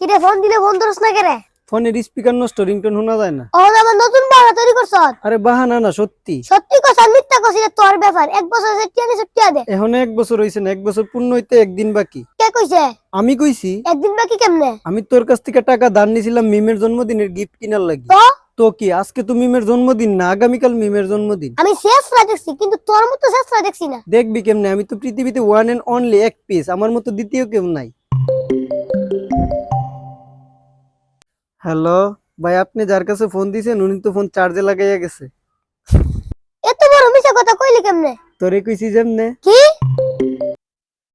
কিরে ফোন দিলে ফোন ধরস না কেরে? ফোনের স্পিকার নষ্ট রিংটোন শোনা যায় না। ও আমার নতুন বাড়া তৈরি করছ আরে বাহানা না সত্যি। সত্যি কথা মিথ্যা কছি রে তোর ব্যাপার। এক বছর সে টিয়া নিছে টিয়া দে। এখন এক বছর হইছে না এক বছর পূর্ণ হইতে একদিন বাকি। কে কইছে? আমি কইছি একদিন বাকি কেমনে? আমি তোর কাছ থেকে টাকা ধার নিছিলাম মিমের জন্মদিনের গিফট কিনার লাগি। তো? তো কি আজকে তো মিমের জন্মদিন না আগামীকাল মিমের জন্মদিন। আমি শেষ দেখছি কিন্তু তোর মতো শেষ দেখছি না। দেখবি কেমনে আমি তো পৃথিবীতে ওয়ান এন্ড অনলি এক পিস আমার মতো দ্বিতীয় কেউ নাই। হ্যালো ভাই আপনি যার কাছে ফোন দিছেন উনি তো ফোন চার্জে লাগাইয়া গেছে। এত বড় মিছা কথা কইলি কেমনে? তোরে কইছি যেমনে। কি?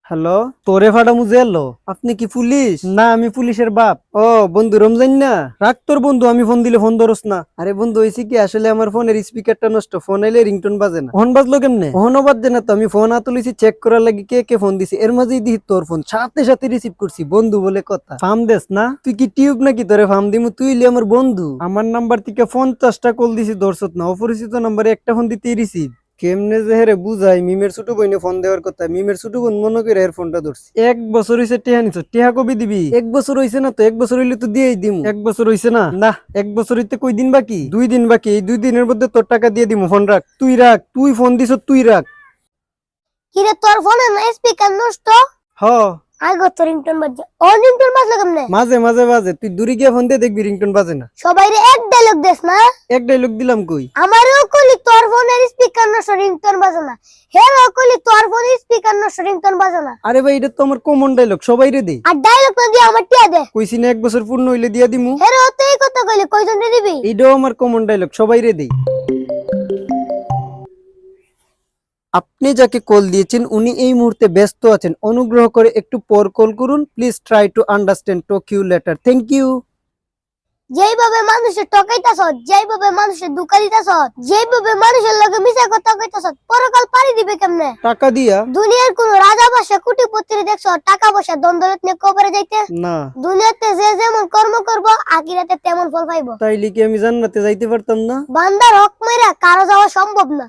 হ্যালো? তোরে ফাটামু জেলো আপনি কি পুলিশ? না আমি পুলিশের বাপ। ও বন্ধু রমজান না? রাখ তোর বন্ধু আমি ফোন দিলে ফোন ধরস না। আরে বন্ধু হয়েছে কি? আসলে আমার ফোনের স্পিকারটা নষ্ট। ফোন আইলে রিংটোন বাজে না। ফোন বাজলো কেমনে? ফোনও বাজছে না তো। আমি ফোন আতুলিছি চেক করার লাগি কে কে ফোন দিছি। এর মাঝেই দিহি তোর ফোন সাথে সাথে রিসিভ করছি বন্ধু বলে কথা। ফার্ম দেস না। তুই কি টিউব নাকি তোরে ফার্ম দিমু? তুই ইলি আমার বন্ধু। আমার নাম্বার থেকে ফোন পঞ্চাশটা কল দিছি দর্শত না। অপরিচিত নাম্বারে একটা ফোন দিতেই রিসিভ কেমনে যে হেরে বুঝাই মিমের ছোট বইনে ফোন দেওয়ার কথা। মিমের ছোট বোন মনে করে এর ফোনটা ধরছি। এক বছর হইছে টেহা নিছ। টেহা কবি দিবি? এক বছর হইছে না তো এক বছর হইলে তো দিয়েই দিম। এক বছর হইছে না? না। এক বছর হইতে কই দিন বাকি? দুই দিন বাকি। এই দুই দিনের মধ্যে তোর টাকা দিয়ে দিমু ফোন রাখ। তুই রাখ। তুই ফোন দিছ তুই রাখ। কিরে তোর ফোনে না স্পিকার নষ্ট? হ। আগে তোর রিংটোন বাজছে। ও রিংটোন বাজলো কেমনে? মাঝে মাঝে বাজে তুই দূরে গিয়ে ফোন দিয়ে দেখবি রিংটোন বাজে না। সবাই রে এক ডায়লগ দেস না? এক ডাইলগ দিলাম কই? আমারও কইলি তোর ফোনের স্পিকার নষ্ট রিংটোন বাজে না। হেরও কইলি তোর ফোনের স্পিকার নষ্ট রিংটোন বাজে না। আরে ভাই এটা তো আমার কমন ডাইলগ সবাই রে দে। আর ডায়লগ না দিয়ে আমার টিয়া দে। কইছি না এক বছর পূর্ণ হইলে দিয়া দিমু। হেরও তো এই কথা কইলি কয়জন রে দিবি? এইটাও আমার কমন ডায়লগ সবাই রে দেই আপনি যাকে কল দিয়েছেন উনি এই মুহূর্তে ব্যস্ত আছেন। অনুগ্রহ করে একটু পর কল করুন। Please try to understand talk you later thank you যেইভাবে মানুষের টকাইতাছ যেইভাবে মানুষের দুকা দিতাছ যেইভাবে মানুষের লগে মিশা কথা কইতাছ পরকাল পারি দিবে কেমনে? টাকা দিয়া? দুনিয়ার কোন রাজা বাসা কুটিপতি দেখছ টাকা পয়সা দ্বন্দ্বরত নিয়ে কবরে যাইতে? না। দুনিয়াতে যে যেমন কর্ম করব আখিরাতে তেমন ফল পাইব তাইলে কি আমি জান্নাতে যাইতে পারতাম না? বান্দার হক মেরা কারও যাওয়া সম্ভব না।